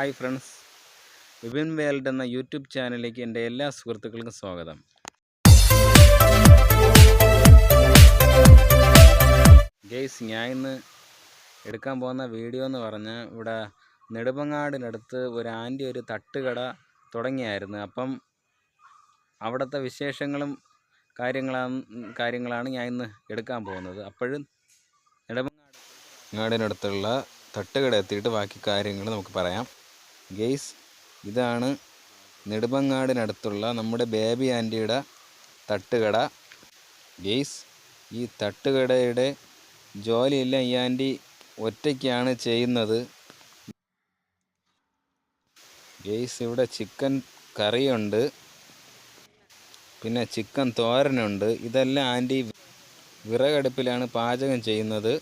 Hi friends. Vipin world എന്ന YouTube ചാനലിലേക്ക് എന്റെ എല്ലാ സുഹൃത്തുക്കൾക്കും സ്വാഗതം. ഗെയ്സ് ഞാൻ ഇന്ന് എടുക്കാൻ പോകുന്ന വീഡിയോ എന്ന് പറഞ്ഞാൽ ഇവിടെ നെടുമങ്ങാടിനടുത്ത് ഒരു ആന്റി ഒരു തട്ടുകട തുടങ്ങിയായിരുന്നു. അപ്പം അവിടുത്തെ വിശേഷങ്ങളും കാര്യങ്ങളാണ് കാര്യങ്ങളാണ് ഞാൻ ഇന്ന് എടുക്കാൻ പോകുന്നത്. അപ്പോഴും നെടുമങ്ങാടിനടുത്തുള്ള തട്ടുകട എത്തിയിട്ട് ബാക്കി കാര്യങ്ങൾ നമുക്ക് പറയാം. ഗെയ്സ് ഇതാണ് നെടുമങ്ങാടിനടുത്തുള്ള നമ്മുടെ ബേബി ആന്റിയുടെ തട്ടുകട. ഗെയ്സ് ഈ തട്ടുകടയുടെ ജോലിയെല്ലാം ഈ ആന്റി ഒറ്റയ്ക്കാണ് ചെയ്യുന്നത്. ഗെയ്സ് ഇവിടെ ചിക്കൻ കറിയുണ്ട്. പിന്നെ ചിക്കൻ തോരനുണ്ട്. ഇതെല്ലാം ആന്റി വിറകടുപ്പിലാണ് പാചകം ചെയ്യുന്നത്.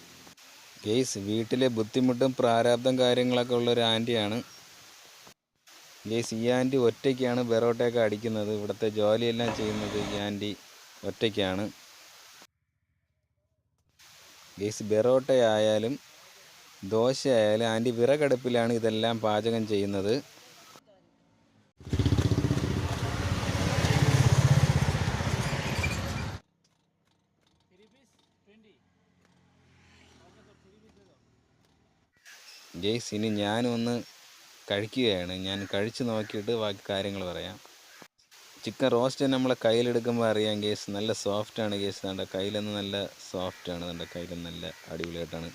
ഗെയ്സ് വീട്ടിലെ ബുദ്ധിമുട്ടും പ്രാരാബ്ദം കാര്യങ്ങളൊക്കെ ഉള്ള ഒരു ആന്റിയാണ്. ഗെയ്സ് സി ആന്റി ഒറ്റയ്ക്കാണ് ബെറോട്ടയൊക്കെ അടിക്കുന്നത്. ഇവിടുത്തെ ജോലിയെല്ലാം ചെയ്യുന്നത് ഈ ആന്റി ഒറ്റയ്ക്കാണ്. ഗേസ് ബെറോട്ടയായാലും ദോശയായാലും ആന്റി വിറകടുപ്പിലാണ് ഇതെല്ലാം പാചകം ചെയ്യുന്നത്. ഗേസ് ഇനി ഞാനൊന്ന് കഴിക്കുകയാണ്. ഞാൻ കഴിച്ച് നോക്കിയിട്ട് ബാക്കി കാര്യങ്ങൾ പറയാം. ചിക്കൻ റോസ്റ്റ് നമ്മളെ കയ്യിലെടുക്കുമ്പോൾ അറിയാം കേസ് നല്ല സോഫ്റ്റ് ആണ് കേസ് കണ്ടോ കയ്യിലൊന്ന് നല്ല സോഫ്റ്റ് ആണ്. കണ്ടോ കയ്യിൽ നല്ല അടിപൊളിയായിട്ടാണ്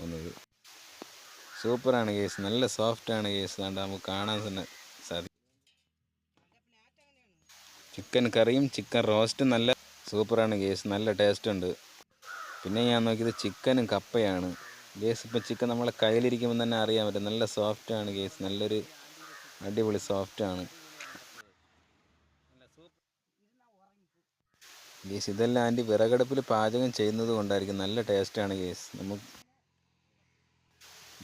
വന്നത്. സൂപ്പറാണ് കേസ് നല്ല സോഫ്റ്റ് ആണ് കേസ് കണ്ടോ നമുക്ക് കാണാൻ തന്നെ സാധിക്കും ചിക്കൻ കറിയും ചിക്കൻ റോസ്റ്റും നല്ല സൂപ്പറാണ് കേസ് നല്ല ടേസ്റ്റ് ഉണ്ട്. പിന്നെ ഞാൻ നോക്കിയത് ചിക്കനും കപ്പയാണ്. ഗേസ് ഇപ്പം ചിക്കൻ നമ്മളെ കയ്യിലിരിക്കുമ്പോൾ തന്നെ അറിയാൻ പറ്റും. നല്ല സോഫ്റ്റാണ് ഗേസ് നല്ലൊരു അടിപൊളി സോഫ്റ്റാണ് ഗേസ് ഇതെല്ലാം ആന്റി വിറകടുപ്പിൽ പാചകം ചെയ്യുന്നത് കൊണ്ടായിരിക്കും. നല്ല ടേസ്റ്റാണ് ഗേസ് നമുക്ക്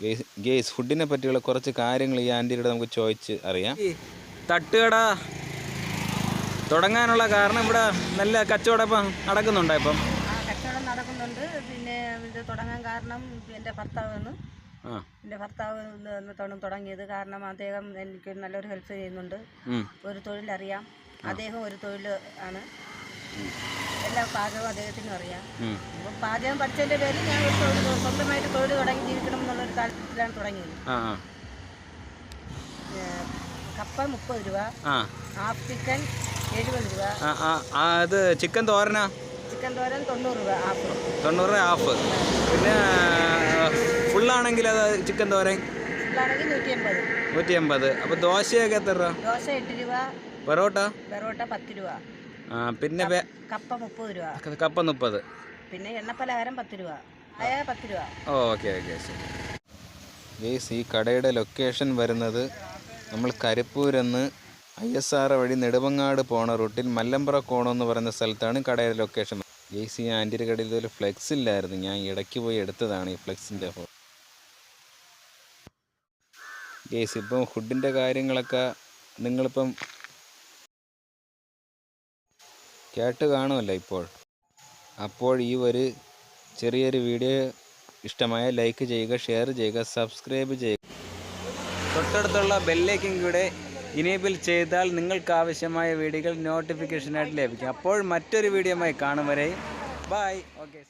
ഗേസ് ഗേസ് ഫുഡിനെ പറ്റിയുള്ള കുറച്ച് കാര്യങ്ങൾ ഈ ആന്റിയുടെ നമുക്ക് ചോദിച്ച് അറിയാം. തട്ടുകട തുടങ്ങാനുള്ള കാരണം ഇവിടെ നല്ല കച്ചവടം നടക്കുന്നുണ്ടോ ഇപ്പം? കച്ചവടം നടക്കുന്നുണ്ട്. പിന്നെ ഇത് തുടങ്ങാൻ കാരണം എന്റെ ഭർത്താവാണ്. എന്റെ ഭർത്താവ് തൊട തുടങ്ങിയത്. കാരണം അദ്ദേഹം എനിക്ക് നല്ലൊരു ഹെൽപ്പ് ചെയ്യുന്നുണ്ട്. ഒരു തൊഴിലറിയാം. അദ്ദേഹം ഒരു തൊഴിൽ ആണ്. എല്ലാ പാചകവും അദ്ദേഹത്തിനും അറിയാം. അപ്പം പാചകം പഠിച്ചതിന്റെ പേരിൽ ഞാൻ ഒരു തൊഴിൽ സ്വന്തമായിട്ട് തൊഴിൽ തുടങ്ങി ജീവിക്കണം എന്നുള്ളൊരു താല്പര്യത്തിലാണ് തുടങ്ങിയത്. കപ്പ മുപ്പത് രൂപ ആഫ്രിക്കൻ എഴുപത് രൂപ. അത് ചിക്കൻ തോരനാ? ചിക്കൻ തോരൻ തൊണ്ണൂറ് രൂപ ഹാഫ് തൊണ്ണൂറ് ഹാഫ് പിന്നെ ഫുള്ളാണെങ്കിൽ അത് ചിക്കൻ തോരൻ ഫുള്ളാണെങ്കിൽ നൂറ്റി എൺപത് നൂറ്റി എൺപത് അപ്പോൾ ദോശയൊക്കെ എത്ര രൂപ? ദോശ എട്ട് രൂപ. പൊറോട്ട? പെറോട്ട പത്ത് രൂപ. പിന്നെ കപ്പ മുപ്പത് രൂപ. കപ്പ മുപ്പത്. പിന്നെ എണ്ണപ്പലഹാരം പത്ത് രൂപ. പത്ത് രൂപ. ഓക്കെ ഓക്കെ ശരി. ഗേസ് ഈ കടയുടെ ലൊക്കേഷൻ വരുന്നത് നമ്മൾ കരിപ്പൂരെന്ന് ഐ എസ് ആർ വഴി നെടുമങ്ങാട് പോണ റൂട്ടിൽ മല്ലമ്പുറ കോണം എന്ന് പറയുന്ന സ്ഥലത്താണ് കടയുടെ ലൊക്കേഷൻ ഗേസ് സി ആന്റിയുടെ കടയിൽ ഇതുപോലെ ഫ്ലെക്സ് ഇല്ലായിരുന്നു. ഞാൻ ഇടയ്ക്ക് പോയി എടുത്തതാണ് ഈ ഫ്ലെക്സിന്റെ ഫോട്ടോ ഗേസ് ഇപ്പം ഫുഡിന്റെ കാര്യങ്ങളൊക്കെ നിങ്ങളിപ്പം കേട്ട് കാണുമല്ലോ ഇപ്പോൾ. അപ്പോൾ ഈ ഒരു ചെറിയൊരു വീഡിയോ ഇഷ്ടമായ ലൈക്ക് ചെയ്യുക ഷെയർ ചെയ്യുക സബ്സ്ക്രൈബ് ചെയ്യുക. തൊട്ടടുത്തുള്ള ബെല്ലേക്കും കൂടെ ഇനേബിൾ ചെയ്താൽ നിങ്ങൾക്ക് ആവശ്യമായ വീഡിയോകൾ നോട്ടിഫിക്കേഷനായിട്ട് ലഭിക്കും. അപ്പോൾ മറ്റൊരു വീഡിയോയുമായി കാണും വരെ. ബൈ. ഓക്കെ